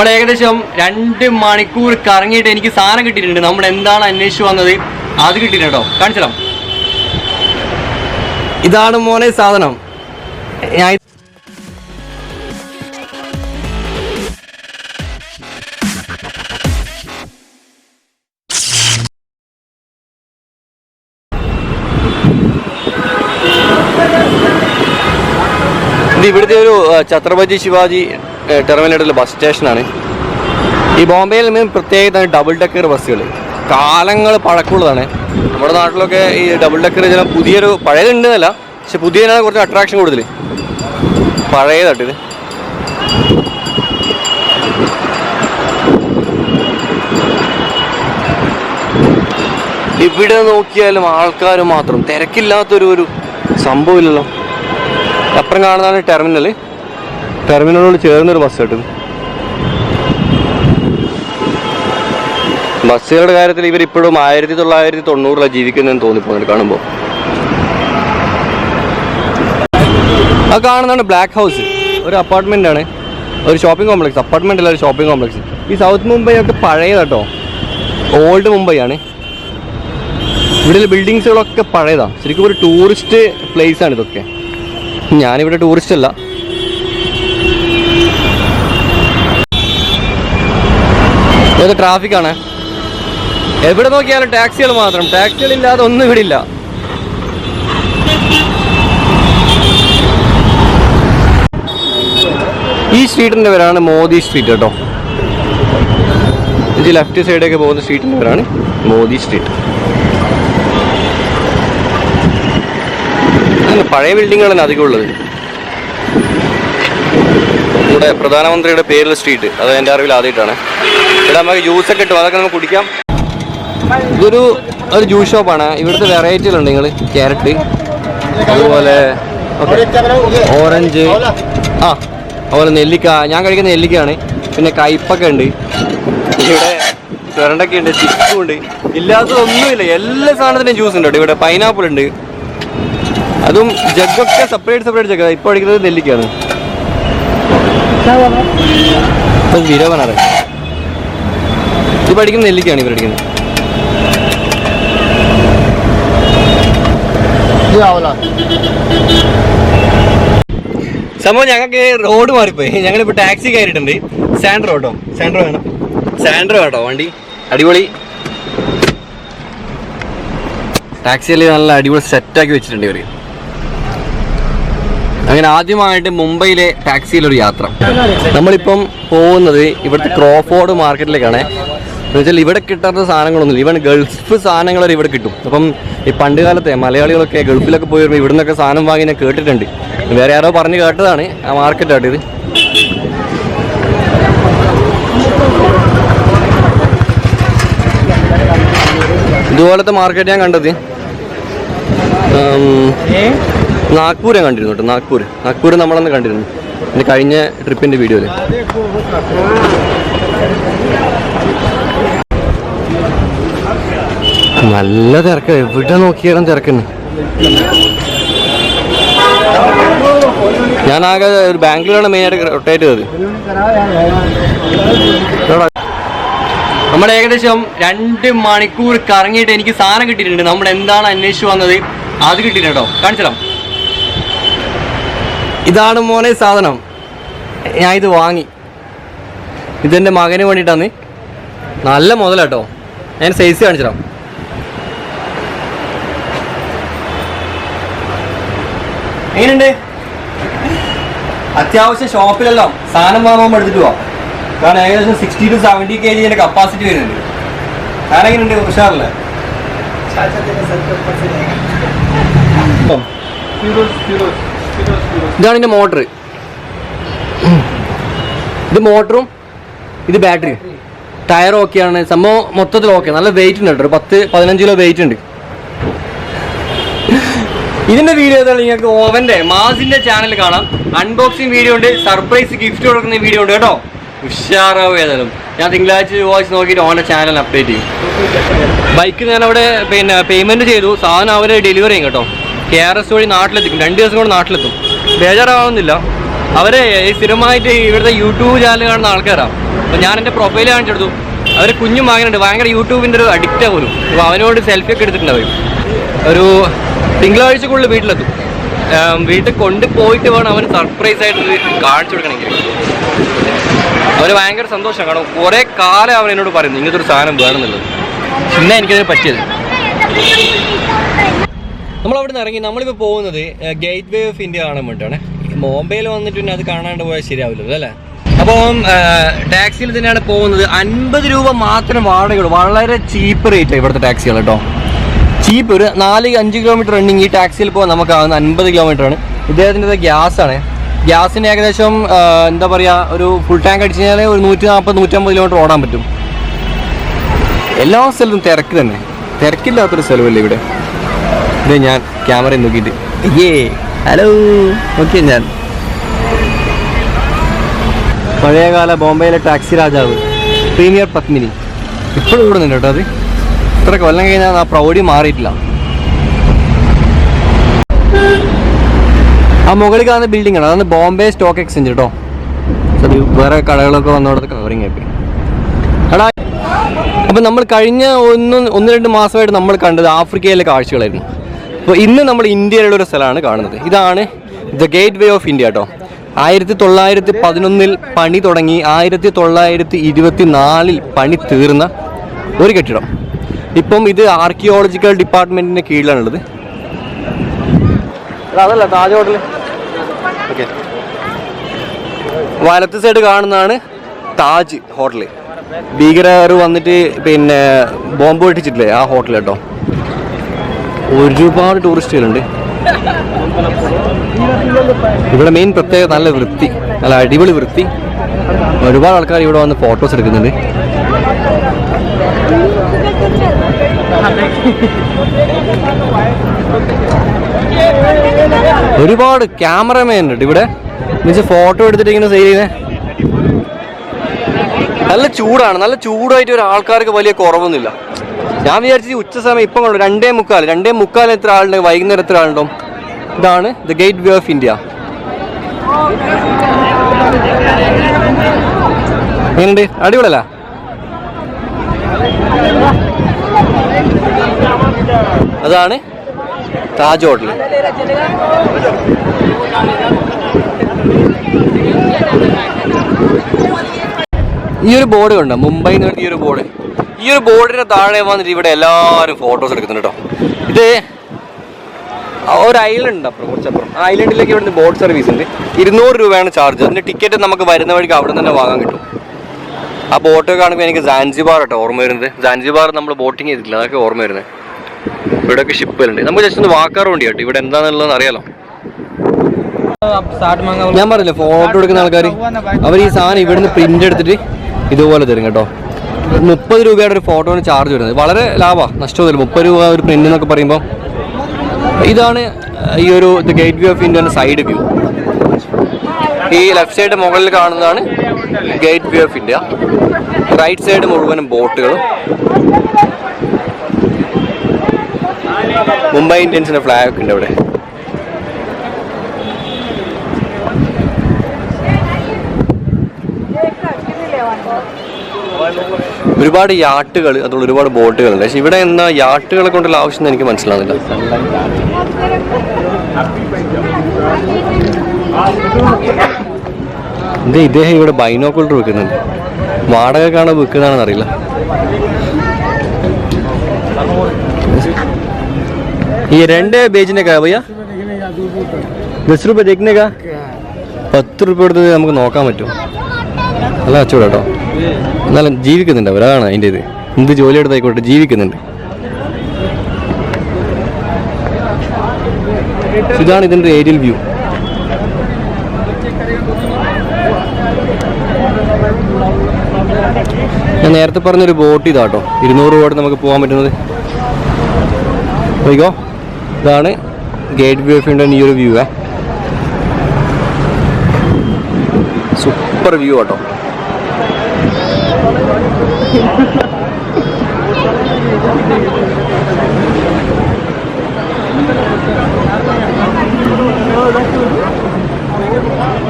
നമ്മൾ ഏകദേശം രണ്ട് മണിക്കൂർ കറങ്ങിയിട്ട് എനിക്ക് സാധനം കിട്ടിയിട്ടുണ്ട്. നമ്മൾ എന്താണ് അന്വേഷിച്ചു വന്നത്? അത് കിട്ടിയിട്ടുണ്ട് കേട്ടോ. കാണിച്ചോ ഇതാണ് മോനെ സാധനം. ഞാൻ ഇത് ഇവിടുത്തെ ഒരു ഛത്രപതി ശിവാജി ടെർമിനലിലെ ബസ് സ്റ്റേഷനാണ് ഈ ബോംബെയിൽ നിന്ന് പ്രത്യേകത ഡബിൾ ഡെക്കർ ബസ്സുകൾ കാലങ്ങൾ പഴക്കമുള്ളതാണ്. നമ്മുടെ നാട്ടിലൊക്കെ ഈ ഡബിൾ ഡെക്കർ ചില പുതിയൊരു പഴയതുണ്ടെന്നല്ല പക്ഷെ പുതിയതിനാണ് കുറച്ച് അട്രാക്ഷൻ കൂടുതൽ പഴയതായിട്ട് ഇത് ഇവിടെ നോക്കിയാലും ആൾക്കാർ മാത്രം തിരക്കില്ലാത്തൊരു ഒരു സംഭവമില്ലല്ലോ അപ്പുറം കാണുന്നതാണ് ടെർമിനൽ ടെർമിനലിനോട് ചേർന്നൊരു ബസ് കിട്ടും. ബസ്സുകളുടെ കാര്യത്തിൽ ഇവർ ഇപ്പോഴും ആയിരത്തി തൊള്ളായിരത്തി തൊണ്ണൂറിലാണ് ജീവിക്കുന്നതെന്ന് തോന്നിപ്പോകുന്നുണ്ട് കാണുമ്പോൾ ആ കാണുന്നതാണ് ബ്ലാക്ക് ഹൗസ് ഒരു അപ്പാർട്ട്മെന്റ് ആണ്. ഒരു ഷോപ്പിംഗ് കോംപ്ലക്സ് അപ്പാർട്ട്മെന്റ് അല്ല ഒരു ഷോപ്പിംഗ് കോംപ്ലക്സ് ഈ സൗത്ത് മുംബൈ ഒക്കെ പഴയതാട്ടോ ഓൾഡ് മുംബൈ ആണ്. ഇവിടെ ബിൽഡിങ്സുകളൊക്കെ പഴയതാണ് ശരിക്കും ഒരു ടൂറിസ്റ്റ് പ്ലേസ് ആണ് ഇതൊക്കെ. ഞാനിവിടെ ടൂറിസ്റ്റ് അല്ല. ഇത് ട്രാഫിക്കാണ് എവിടെ നോക്കിയാലും ടാക്സികൾ മാത്രം. ടാക്സികൾ ഇല്ലാതെ ഒന്നും ഇവിടെ ഇല്ല. ഈ സ്ട്രീറ്റിന്റെ പേരാണ് മോദി സ്ട്രീറ്റ് കേട്ടോ. ഇത് ലെഫ്റ്റ് സൈഡൊക്കെ പോകുന്ന സ്ട്രീറ്റിന്റെ പേരാണ് മോദി സ്ട്രീറ്റ് പഴയ ബിൽഡിങ്ങുകളാണ് അധികം ഉള്ളത്? ഇവിടെ പ്രധാനമന്ത്രിയുടെ പേരിൽ സ്ട്രീറ്റ് അത് എന്റെ അറിവിൽ ആദ്യമായിട്ടാണ്. ഇവിടെ നമുക്ക് ജ്യൂസ് ഒക്കെ കിട്ടും അതൊക്കെ നമുക്ക് കുടിക്കാം. ഇതൊരു ഒരു ജ്യൂസ് ഷോപ്പാണ് ഇവിടുത്തെ വെറൈറ്റികളുണ്ട് നിങ്ങൾ ക്യാരറ്റ് അതുപോലെ ഓറഞ്ച് ആ അതുപോലെ നെല്ലിക്ക. ഞാൻ കഴിക്കുന്ന നെല്ലിക്കയാണ്. പിന്നെ കയ്പൊക്കെ ഉണ്ട്. ഇവിടെ ചുരണ്ടൊക്കെ ഉണ്ട് ചിക്കും ഉണ്ട്. ഇല്ലാത്തതൊന്നുമില്ല എല്ലാ സാധനത്തിനും ജ്യൂസ് ഉണ്ട് ഇവിടെ പൈനാപ്പിൾ ഉണ്ട്. അതും ജഗ്ഗൊക്കെ സെപ്പറേറ്റ് സെപ്പറേറ്റ് ജഗ്ഗ ഇപ്പോൾ അടിക്കുന്നത് നെല്ലിക്കാണ് ഇപ്പൊ വിരവനാറ് ഇത് പഠിക്കുന്ന നെല്ലിക്കാണ് ഇവർ പഠിക്കുന്നത് സംഭവം ഞങ്ങൾക്ക് റോഡ് മാറിപ്പോയി. ഞങ്ങളിപ്പോൾ ടാക്സി കയറിയിട്ടുണ്ട്. സാൻഡ്രോ കേട്ടോ. സാൻഡ്രോ വേണം. സാൻഡ്രോ കേട്ടോ വണ്ടി. അടിപൊളി. ടാക്സിയിൽ നല്ല അടിപൊളി സെറ്റാക്കി വെച്ചിട്ടുണ്ട് ഇവർ അങ്ങനെ ആദ്യമായിട്ട് മുംബൈയിലെ ടാക്സിയിലൊരു യാത്ര. നമ്മളിപ്പം പോകുന്നത് ഇവിടുത്തെ ക്രോഫോർഡ് മാർക്കറ്റിലേക്കാണ്. എന്ന് വെച്ചാൽ ഇവിടെ കിട്ടാത്ത സാധനങ്ങളൊന്നുമില്ല. ഇവൻ ഗൾഫ് സാധനങ്ങൾ ഇവിടെ കിട്ടും. അപ്പം ഈ പണ്ട് കാലത്തെ മലയാളികളൊക്കെ ഗൾഫിലൊക്കെ പോയി വരുമ്പോൾ ഇവിടെ നിന്നൊക്കെ സാധനം വാങ്ങി ഞാൻ കേട്ടിട്ടുണ്ട്. വേറെ ആരോ പറഞ്ഞ് കേട്ടതാണ് ആ മാർക്കറ്റായിട്ട് ഇത്. ഇതുപോലത്തെ മാർക്കറ്റ് ഞാൻ കണ്ടത്. നാഗ്പൂർ ഞാൻ കണ്ടിരുന്നു കേട്ടോ നാഗ്പൂർ നാഗ്പൂർ നമ്മളന്ന് കണ്ടിരുന്നു. എന്റെ കഴിഞ്ഞ ട്രിപ്പിന്റെ വീഡിയോയിൽ നല്ല തിരക്ക്. എവിടെ നോക്കിയാലും തിരക്കുണ്ട്. ഞാൻ ആകെ ഒരു ബാംഗ്ലൂരാണ് മെയിനായിട്ട് റൊട്ടേറ്റ് ചെയ്തത്. നമ്മുടെ ഏകദേശം രണ്ട് മണിക്കൂർ കറങ്ങിയിട്ട് എനിക്ക് സാധനം കിട്ടിയിട്ടുണ്ട്. നമ്മൾ എന്താണ് അന്വേഷിച്ചു വന്നത്? അത് കിട്ടിയിട്ടുണ്ട് കേട്ടോ. കാണിച്ചതാം ഇതാണ് മോനെ സാധനം. ഞാൻ ഇത് വാങ്ങി. ഇതെന്റെ മകന് വേണ്ടിയിട്ടാണ്. നല്ല മുതലാട്ടോ. ഞാൻ സൈസ് കാണിച്ചിടാം എങ്ങനെയുണ്ട്? അത്യാവശ്യം ഷോപ്പിലെല്ലാം സാധനം വാങ്ങുമ്പോൾ എടുത്തിട്ട് പോവാം. കാരണം ഏകദേശം sixty two seventy K G capacity വരുന്നുണ്ട്. സാധനം എങ്ങനെയുണ്ട്? ഉഷാറല്ലേ? ഇതാണ് ഇതിന്റെ മോട്ടർ. ഇത് മോട്ടറും ഇത് ബാറ്ററി. ടയർ ഓക്കെയാണ് സംഭവം മൊത്തത്തിൽ ഓക്കെ നല്ല വെയിറ്റ് ഉണ്ട് കേട്ടോ. പത്ത് പതിനഞ്ച് കിലോ വെയിറ്റ് ഉണ്ട്. ഇതിന്റെ വീഡിയോ ഏതാണ് നിങ്ങൾക്ക് ഓവന്റെ മാസിന്റെ ചാനൽ കാണാം. അൺബോക്സിംഗ് വീഡിയോ ഉണ്ട്. സർപ്രൈസ് ഗിഫ്റ്റ് കൊടുക്കുന്ന വീഡിയോ ഉണ്ട് കേട്ടോ. ഉഷാറാവും ഏതായാലും. ഞാൻ തിങ്കളാഴ്ച വാച്ച് നോക്കിയിട്ട് ഓന്റെ ചാനൽ അപ്ഡേറ്റ് ചെയ്യും. ബൈക്ക് ഞാൻ അവിടെ പിന്നെ പേയ്മെന്റ് ചെയ്തു. സാധനം അവർ ഡെലിവറി ചെയ്യും കേട്ടോ. കെ ആർ എസ് വഴി നാട്ടിലെത്തിക്കും. രണ്ട് ദിവസം കൊണ്ട് നാട്ടിലെത്തും. ബേജാറാവുന്നില്ല. അവരെ സ്ഥിരമായിട്ട് ഇവിടുത്തെ യൂട്യൂബ് ചാനൽ കാണുന്ന ആൾക്കാരാണ് അപ്പോൾ ഞാൻ എന്റെ പ്രൊഫൈൽ കാണിച്ചെടുത്തു. അവർ കുഞ്ഞു മകനുണ്ട്. ഭയങ്കര യൂട്യൂബിന്റെ ഒരു അഡിക്റ്റ് പോലും. അപ്പോൾ അവനോട് സെൽഫി ഒക്കെ എടുത്തിട്ടുണ്ട് അവർ ഒരു തിങ്കളാഴ്ചക്കുള്ളിൽ വീട്ടിലെത്തും. വീട്ടിൽ കൊണ്ടുപോയിട്ട് വേണം അവന് സർപ്രൈസ് ആയിട്ട് കാണിച്ചു കൊടുക്കണമെങ്കിൽ. അവന് ഭയങ്കര സന്തോഷം. കാണും കുറേ കാലം അവൻ എന്നോട് പറയുന്നു ഇങ്ങനത്തെ ഒരു സാധനം വേണമെന്നുള്ളത്. പിന്നെ എനിക്കതിന് പറ്റിയത്. നമ്മൾ അവിടെ നിന്ന് ഇറങ്ങി നമ്മളിപ്പോൾ പോകുന്നത് ഗേറ്റ് വേ ഓഫ് ഇന്ത്യ കാണാൻ വേണ്ടിയിട്ടാണ് ബോംബെയിൽ വന്നിട്ട് പിന്നെ അത് കാണാണ്ട് പോയാൽ ശരിയാവില്ലല്ലോ അല്ലേ? അപ്പം ടാക്സിയിൽ തന്നെയാണ് പോകുന്നത്. അൻപത് രൂപ മാത്രം വാടകയുള്ളൂ. വളരെ ചീപ്പ് റേറ്റ് ഇവിടുത്തെ ടാക്സികൾ കേട്ടോ. ചീപ്പ് ഒരു നാല് അഞ്ച് കിലോമീറ്റർ റണ്ണിങ് ഈ ടാക്സിയിൽ പോകാൻ നമുക്കാവുന്ന അൻപത് ആണ്. ഇദ്ദേഹത്തിന്റെ ഗ്യാസാണ്. ഗ്യാസിന് ഏകദേശം എന്താ പറയുക ഒരു ഫുൾ ടാങ്ക് അടിച്ചു കഴിഞ്ഞാൽ ഒരു നൂറ്റി നാൽപ്പത് നൂറ്റമ്പത് കിലോമീറ്റർ ഓടാൻ പറ്റും. എല്ലാ സ്ഥലത്തും തിരക്ക് തന്നെ. തിരക്കില്ലാത്തൊരു സ്ഥലമല്ലേ ഇവിടെ? ഇത് ഞാൻ ക്യാമറ നോക്കിയിട്ട്. ഏ ഹലോ ഓക്കെ ഞാൻ. പഴയകാല ബോംബെയിലെ ടാക്സി രാജാവ് പ്രീമിയർ പത്മിനി. ഇപ്പോഴും കൂടുന്നുണ്ട് കേട്ടോ അത്. ഇത്ര കൊല്ലം കഴിഞ്ഞാൽ ആ പ്രൗഢി മാറിയിട്ടില്ല. ആ മുകളിൽ കാണുന്ന ബിൽഡിംഗ് ആണ്. അതാണ് ബോംബെ സ്റ്റോക്ക് എക്സ്ചേഞ്ച് കേട്ടോ വേറെ കടകളൊക്കെ വന്നോടത്ത് കവറിങ് ആക്കി എടാ അപ്പം നമ്മൾ കഴിഞ്ഞ ഒന്ന് ഒന്ന് രണ്ട് മാസമായിട്ട് നമ്മൾ കണ്ടത് ആഫ്രിക്കയിലെ കാഴ്ചകളായിരുന്നു. അപ്പോൾ ഇന്ന് നമ്മൾ ഇന്ത്യയിലുള്ള ഒരു സ്ഥലമാണ് കാണുന്നത്. ഇതാണ് the gateway of India കേട്ടോ ആയിരത്തി തൊള്ളായിരത്തി പതിനൊന്നിൽ പണി തുടങ്ങി ആയിരത്തി തൊള്ളായിരത്തി ഇരുപത്തി നാലിൽ പണി തീർന്ന ഒരു കെട്ടിടം. ഇപ്പം ഇത് ആർക്കിയോളജിക്കൽ ഡിപ്പാർട്ട്മെന്റിന്റെ കീഴിലാണുള്ളത്. അതല്ല താജ് ഹോട്ടൽ ഓക്കെ വലത്ത് സൈഡ് കാണുന്നതാണ് താജ് ഹോട്ടൽ ഭീകരർ വന്നിട്ട് പിന്നെ ബോംബ് പൊട്ടിച്ചിട്ടില്ലേ ആ ഹോട്ടൽ കേട്ടോ ഒരുപാട് ടൂറിസ്റ്റുകളുണ്ട് ഇവിടെ മെയിൻ പ്രത്യേക നല്ല വൃത്തി നല്ല അടിപൊളി വൃത്തി. ഒരുപാട് ആൾക്കാർ ഇവിടെ വന്ന് ഫോട്ടോസ് എടുക്കുന്നുണ്ട്. ഒരുപാട് ക്യാമറമാൻ ഉണ്ട് ഇവിടെ. എന്നുവെച്ചാൽ ഫോട്ടോ എടുത്തിട്ട് ഇങ്ങനെ സെയിൽ ചെയ്യുന്നത് നല്ല ചൂടാണ് നല്ല ചൂടായിട്ട് ഒരു ആൾക്കാർക്ക് വലിയ കുറവൊന്നുമില്ല. ഞാൻ വിചാരിച്ചു ഉച്ച സമയം ഇപ്പം കണ്ടു രണ്ടേ മുക്കാൽ രണ്ടേ മുക്കാൽ എത്ര ആളുണ്ട്? വൈകുന്നേരം എത്ര ആളുണ്ടോ? ഇതാണ് the gateway of India എങ്ങനെയുണ്ട്? അടിപൊളിയല്ല? അതാണ് താജ് ഹോട്ടൽ. ഈ ഒരു ബോർഡ് കണ്ടോ? മുംബൈ എന്ന് പറഞ്ഞ ഈ ഒരു ബോർഡ്. ഈ ഒരു ബോർഡിന്റെ താഴെ വന്നിട്ട് ഇവിടെ എല്ലാവരും ഫോട്ടോസ് എടുക്കുന്നുണ്ട് കേട്ടോ ഇത് ഒരു ഐലൻഡ് അപ്പുറം കുറച്ചപ്പുറം. ഐലൻഡിലേക്ക് ഇവിടുന്ന് ബോട്ട് സർവീസ് ഉണ്ട്. ഇരുന്നൂറ് രൂപയാണ് ചാർജ് അതിന്റെ ടിക്കറ്റ് നമുക്ക് വരുന്ന വഴിക്ക് അവിടെ തന്നെ വാങ്ങാൻ കിട്ടും. ആ ബോട്ട് കാണുമ്പോൾ എനിക്ക് സാൻസിബാർ കേട്ടോ ഓർമ്മ വരുന്നത്. സാൻസിബാർ നമ്മൾ ബോട്ടിങ് ചെയ്തിട്ടില്ല. അതൊക്കെ ഓർമ്മ വരുന്നത്. ഇവിടെയൊക്കെ വരുന്നുണ്ട്. നമുക്ക് ജസ്റ്റ് ഒന്ന് വാക്കാറ് വേണ്ടി കേട്ടോ. ഇവിടെ എന്താണെന്നുള്ളത് അറിയാലോ. ഞാൻ പറഞ്ഞില്ലേ ഫോട്ടോ എടുക്കുന്ന ആൾക്കാർ അവർ ഈ സാധനം ഇവിടുന്ന് പ്രിന്റ് എടുത്തിട്ട് ഇതുപോലെ തരും കേട്ടോ. മുപ്പത് രൂപയുടെ ഒരു ഫോട്ടോന് ചാർജ് വരുന്നത്. വളരെ ലാഭമാണ് നഷ്ടമൊന്നുമില്ല. മുപ്പത് രൂപ ഒരു പ്രിന്റ് എന്നൊക്കെ പറയുമ്പോൾ ഇതാണ് ഈ ഒരു ഗേറ്റ് വേ ഓഫ് ഇന്ത്യയുടെ സൈഡ് വ്യൂ ഈ ലെഫ്റ്റ് സൈഡ് മുകളിൽ കാണുന്നതാണ് gateway of India right side മുഴുവനും ബോട്ടുകളും. മുംബൈ ഇന്ത്യൻസിന്റെ ഫ്ലാഗ് ഒക്കെ ഉണ്ട് അവിടെ. ഒരുപാട് യാട്ടുകൾ അതുള്ള ഒരുപാട് ബോട്ടുകളുണ്ട് പക്ഷെ ഇവിടെ എന്താ യാട്ടുകളെ കൊണ്ടുള്ള ആവശ്യം എന്ന് എനിക്ക് മനസ്സിലാവുന്നില്ല ഇത് ഇദ്ദേഹം ഇവിടെ ബൈനോക്കുളർ വെക്കുന്നുണ്ട് വാടകക്കാണോ വെക്കുന്നതാണെന്ന് അറിയില്ല ये രണ്ട് बेचने का है भैया दस रुपये देखने का പത്ത് റുപ്യ കൊടുത്തത് നമുക്ക് നോക്കാൻ പറ്റും നല്ല കച്ചവടം കേട്ടോ എന്നാലും ജീവിക്കുന്നുണ്ട് അവരാണ് അതിന്റെ ഇത് എന്ത് ജോലി എടുത്തായിക്കോട്ടെ ജീവിക്കുന്നുണ്ട്. ഇതാണ് ഇതിന്റെ ഏരിയൽ വ്യൂ ഞാൻ നേരത്തെ പറഞ്ഞൊരു ബോട്ട് ഇതാട്ടോ ഇരുന്നൂറ് രൂപ നമുക്ക് പോകാൻ പറ്റുന്നത്. പോയിക്കോ ഇതാണ് ഗേറ്റ് വ്യൂ ഓഫ് ഇന്ത്യൻ ഈ ഒരു വ്യൂ സൂപ്പർ വ്യൂ കേട്ടോ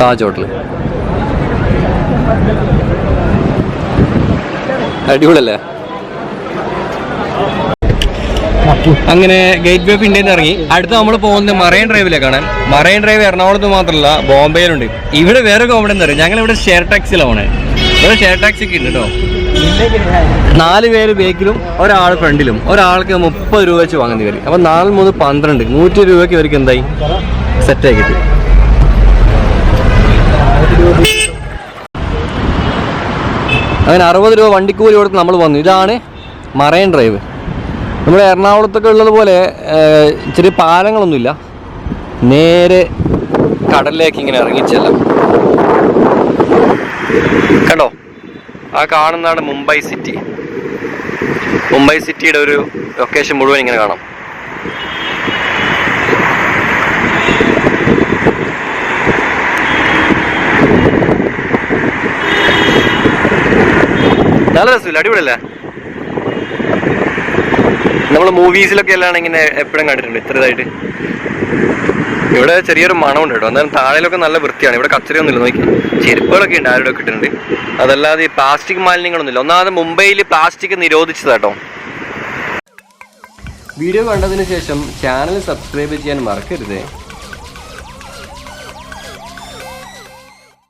താജ് ഹോട്ടൽ അടിപൊളിയല്ലേ? അങ്ങനെ ഗേറ്റ് വേ ഓഫ് ഇന്ത്യയിൽ നിന്ന് ഇറങ്ങി. അടുത്ത് നമ്മൾ പോകുന്നത് മറൈൻ കാണാൻ. മറൈൻ ഡ്രൈവ് എറണാകുളത്ത് മാത്രമല്ല ബോംബെയിലുണ്ട്. ഇവിടെ വേറെ കോമഡി എന്താ പറയുക ഞങ്ങൾ ഇവിടെ ഷെയർ ഇവിടെ ഷെയർ ടാക്സി ഉണ്ട് കേട്ടോ നാല് പേര് ബേക്കിലും ഒരാൾ ഫ്രണ്ടിലും ഒരാൾക്ക് മുപ്പത് രൂപ വെച്ച് വാങ്ങുന്ന വരും അപ്പൊ നാല് മൂന്ന് പന്ത്രണ്ട്. നൂറ്റി രൂപയ്ക്ക് ഇവർക്ക് എന്തായി? സെറ്റായി കിട്ടി. അങ്ങനെ അറുപത് രൂപ വണ്ടിക്കൂലി കൊടുത്ത് നമ്മൾ വന്നു. ഇതാണ് മറൈൻ ഡ്രൈവ്. നമ്മുടെ എറണാകുളത്തൊക്കെ ഉള്ളതുപോലെ ചെറിയ പാലങ്ങളൊന്നുമില്ല. നേരെ കടലിലേക്ക് ഇങ്ങനെ ഇറങ്ങിച്ചെല്ലാം കണ്ടോ? ആ കാണുന്നതാണ് മുംബൈ സിറ്റി. മുംബൈ സിറ്റിയുടെ ഒരു ലൊക്കേഷൻ മുഴുവൻ ഇങ്ങനെ കാണാം. നല്ല രസമില്ല? അടിപൊളിയല്ലേ? നമ്മൾ മൂവീസിലൊക്കെ എല്ലാം ഇങ്ങനെ എപ്പോഴും കണ്ടിട്ടുണ്ട് ഇത്രതായിട്ട്. ഇവിടെ ചെറിയൊരു മണമുണ്ട് കേട്ടോ. എന്നാലും താഴെയിലൊക്കെ നല്ല വൃത്തിയാണ്. ഇവിടെ കച്ചറയൊന്നുമില്ല നോക്കി. ചെരുപ്പുകളൊക്കെ ഉണ്ട് ആരുടെ ഇട്ടിട്ടുണ്ട് അതല്ലാതെ ഈ പ്ലാസ്റ്റിക് മാലിന്യങ്ങളൊന്നുമില്ല. ഒന്നാമത് മുംബൈയിൽ പ്ലാസ്റ്റിക് നിരോധിച്ചതാട്ടോ വീഡിയോ കണ്ടതിന് ശേഷം ചാനൽ സബ്സ്ക്രൈബ് ചെയ്യാൻ മറക്കരുത്.